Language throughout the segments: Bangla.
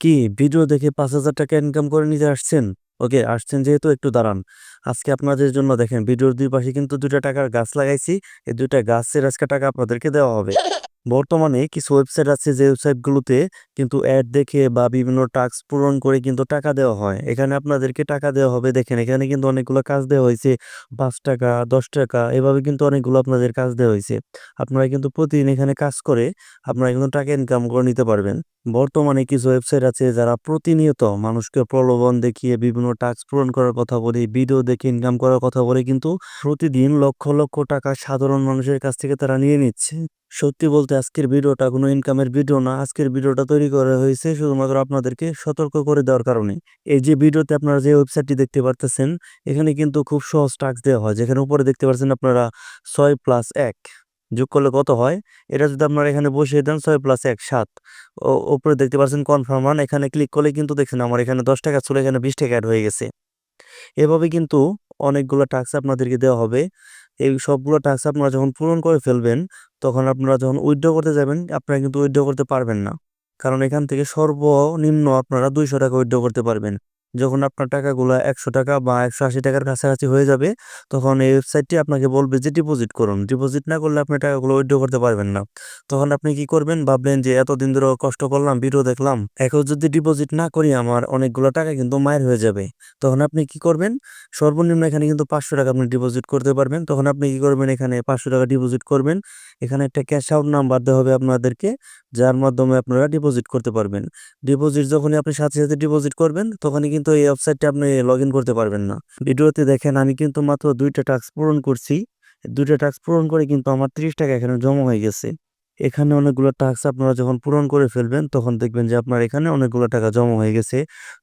কি ভিডিও দেখে পাঁচ হাজার টাকা ইনকাম করে নিতে আসছেন? ওকে, আসছেন যেহেতু একটু দাঁড়ান। আজকে আপনাদের জন্য দেখেন, ভিডিওর দুই পাশে কিন্তু দুটা টাকার গাছ লাগাইছি। এই দুটা গাছের আজকে টাকা আপনাদেরকে দেওয়া হবে। বর্তমানে কিছু ওয়েবসাইট আছে যে ওয়েবসাইটগুলোতে কিন্তু অ্যাড দেখে বা বিভিন্ন টাস্ক পূরণ করে কিন্তু টাকা দেওয়া হয়। এখানে আপনাদেরকে টাকা দেওয়া হবে। দেখেন, এখানে কিন্তু অনেকগুলো কাজ দেওয়া হয়েছে। পাঁচ টাকা, দশ টাকা এভাবে কিন্তু অনেকগুলো আপনাদের কাজ দেওয়া হয়েছে। আপনারা কিন্তু প্রতিদিন এখানে কাজ করে আপনারা কিন্তু টাকা ইনকাম করে নিতে পারবেন। বর্তমানে কিছু ওয়েবসাইট আছে যারা প্রতিনিয়ত মানুষকে প্রলোভন দেখিয়ে বিভিন্ন টাস্ক পূরণ করার কথা বলে, ভিডিও দেখে ইনকাম করার কথা বলে কিন্তু প্রতিদিন লক্ষ লক্ষ টাকা সাধারণ মানুষের কাছ থেকে তারা নিয়ে নিচ্ছে। সত্যি বলতে আজকের ভিডিওটা কোনো ইনকামের ভিডিও না। আজকের ভিডিওটা তৈরি করা হয়েছে শুধুমাত্র আপনাদেরকে সতর্ক করে দেওয়ার কারণে। এই যে ভিডিওতে আপনারা যে ওয়েবসাইটটি দেখতে পারতেছেন, এখানে কিন্তু খুব সহজ টাস্ক দেওয়া হয়। যেখানে উপরে দেখতে পাচ্ছেন আপনারা ছয় প্লাস এক। যোগ করলে কত হয়? এটা যদি আপনারা এখানে বসিয়ে দেন ছয় প্লাস এক, সাত। ও, উপরে দেখতে পাচ্ছেন কনফার্ম মান এখানে ক্লিক করলে কিন্তু দেখছেন আমার এখানে দশ টাকা ছিল, এখানে বিশ টাকা অ্যাড হয়ে গেছে। এভাবে কিন্তু অনেকগুলো টাস্ক আপনাদেরকে দেওয়া হবে। এই সবগুলো টাস্ক আপনারা যখন পূরণ করে ফেলবেন, তখন আপনারা যখন উইথড্র করতে যাবেন, আপনারা কিন্তু উইথড্র করতে পারবেন না। কারণ এখান থেকে সর্বনিম্ন আপনারা দুইশো টাকা উইথড্র করতে পারবেন। যখন আপনার টাকাগুলো একশো টাকা বা একশো আশি টাকার কাছাকাছি হয়ে যাবে, তখন এই ওয়েবসাইটটি আপনাকে বলবে যে ডিপোজিট করুন। ডিপোজিট না করলে আপনি টাকাগুলো উইথড্র করতে পারবেন না। তখন আপনি কি করবেন? ভাবলেন যে এতদিন ধরে কষ্ট করলাম ভিডিও দেখলাম। এখন যদি ডিপোজিট না করি, আমার অনেকগুলো টাকা কিন্তু মায়ের হয়ে যাবে। তখন আপনি কি করবেন? সর্বনিম্ন এখানে কিন্তু পাঁচশো টাকা আপনি ডিপোজিট করতে পারবেন। তখন আপনি কি করবেন? এখানে পাঁচশো টাকা ডিপোজিট করবেন। এখানে একটা ক্যাশ আউট নাম্বার দেওয়া হবে আপনাদেরকে, যার মাধ্যমে আপনারা ডিপোজিট করতে পারবেন। ডিপোজিট যখনই আপনি সাথে সাথে ডিপোজিট করবেন, তখনই কিন্তু এই ওয়েবসাইটে আপনি লগ করতে পারবেন না। ভিডিওতে দেখেন, আমি কিন্তু মাত্র দুইটা টাস্ক পূরণ করছি। দুইটা টাস্ক পূরণ করে কিন্তু আমার ত্রিশ টাকা এখানে জমা হয়ে গেছে। এখানে অনেকগুলো টাস্ক আপনারা যখন পূরণ করে ফেলবেন, তখন দেখবেন যে আপনার এখানে অনেকগুলো টাকা জমা হয়ে গেছে।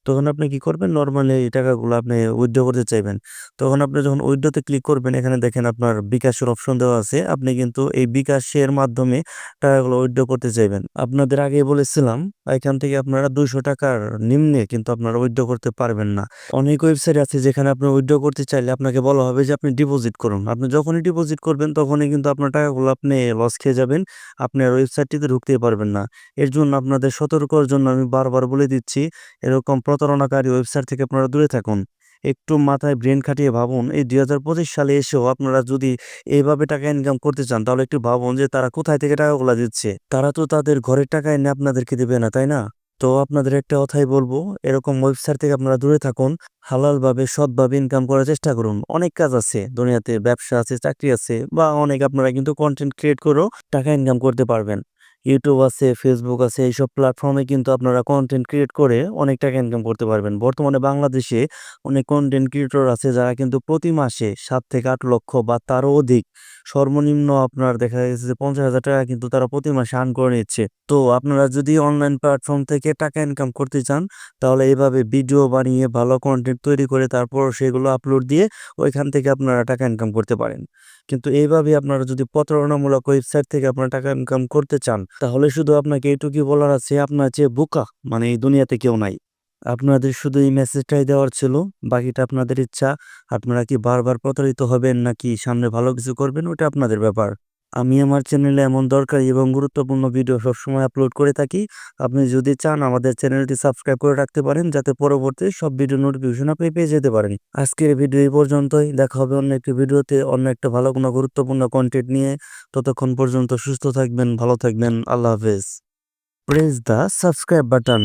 তখন আপনি কি করবেন? নর্মালি এই টাকাগুলো আপনি উইথড্র করতে চাইবেন। তখন আপনি যখন উইথড্রতে ক্লিক করবেন, এখানে দেখেন আপনার বিকাশের অপশন দেওয়া আছে। আপনি কিন্তু এই বিকাশের মাধ্যমে টাকাগুলো উইথড্র করতে চাইবেন। আপনাদের আগে বলেছিলাম, এখান থেকে আপনারা দুইশো টাকার নিম্নে কিন্তু আপনারা উইথড্র করতে পারবেন না। অনেক ওয়েবসাইট আছে যেখানে আপনি উইথড্র করতে চাইলে আপনাকে বলা হবে যে আপনি ডিপোজিট করুন। আপনি যখনই ডিপোজিট করবেন, তখনই কিন্তু আপনার টাকাগুলো আপনি লস খেয়ে যাবেন। আপনি আর ওয়েবসাইটটিতে ঢুকতে পারবেন না। এর জন্য আপনাদের সতর্কর জন্য আমি বারবার বলে দিচ্ছি, এরকম প্রতারণাকারী ওয়েবসাইট থেকে আপনারা দূরে থাকুন। একটু মাথায় ব্রেন খাটিয়ে ভাবুন, এই দুই পঁচিশ সালে এসেও আপনারা যদি এইভাবে টাকা ইনকাম করতে চান, তাহলে একটু ভাবুন যে তারা কোথায় থেকে টাকাগুলো দিচ্ছে? তারা তো তাদের ঘরের টাকা এনে আপনাদেরকে দেবে না, তাই না? তো আপনাদের একটা কথাই বলব, এরকম ওয়েবসাইট থেকে আপনারা দূরে থাকুন, হালালভাবে, সৎভাবে ইনকাম করার চেষ্টা করুন। অনেক কাজ আছে, দুনিয়াতে ব্যবসা আছে, চাকরি আছে, বা অনেক আপনারা কিন্তু কন্টেন্ট ক্রিয়েট করেও টাকা ইনকাম করতে পারবেন। ইউটিউব আছে ফেসবুক আছে, এইসব প্ল্যাটফর্মে কিন্তু আপনারা কন্টেন্ট ক্রিয়েট করে অনেক টাকা ইনকাম করতে পারবেন। বর্তমানে বাংলাদেশে অনেক কন্টেন্ট ক্রিয়েটর আছে যারা কিন্তু প্রতি মাসে সাত থেকে আট লক্ষ বা তারও অধিক সর্বনিম্ন আপনার দেখা গেছে যে পঞ্চাশ হাজার টাকা কিন্তু তারা প্রতি মাসে আর্ন করে নিচ্ছে। তো আপনারা যদি অনলাইন প্ল্যাটফর্ম থেকে টাকা ইনকাম করতে চান, তাহলে এইভাবে ভিডিও বানিয়ে ভালো কন্টেন্ট তৈরি করে তারপর সেগুলো আপলোড দিয়ে ওইখান থেকে আপনারা টাকা ইনকাম করতে পারেন। কিন্তু এইভাবে আপনারা যদি প্রতারণামূলক ওয়েবসাইট থেকে আপনারা টাকা ইনকাম করতে চান তাহলে শুধু আপনাকে এটুকুই বলার আছে, আপনার যে বোকা মানে এই দুনিয়াতে কেউ নাই। আপনাদের শুধু এই মেসেজটাই দেওয়ার ছিল, বাকিটা আপনাদের ইচ্ছা। আপনারা কি বারবার প্রতারিত হবেন নাকি সামনে ভালো কিছু করবেন ওটা আপনাদের ব্যাপার। আমি আমার চ্যানেলে এমন দরকারি এবং গুরুত্বপূর্ণ ভিডিও সবসময় আপলোড করে থাকি। আপনি যদি চান আমাদের চ্যানেলটি সাবস্ক্রাইব করে রাখতে পারেন, যাতে পরবর্তী সব ভিডিও নোটিফিকেশন আপনি পেয়ে যেতে পারেন। আজকের ভিডিও এই পর্যন্তই। দেখা হবে অন্য একটি ভিডিওতে অন্য একটা ভালো কোনো গুরুত্বপূর্ণ কন্টেন্ট নিয়ে। ততক্ষণ পর্যন্ত সুস্থ থাকবেন, ভালো থাকবেন। আল্লাহ হাফেজ। Press the subscribe button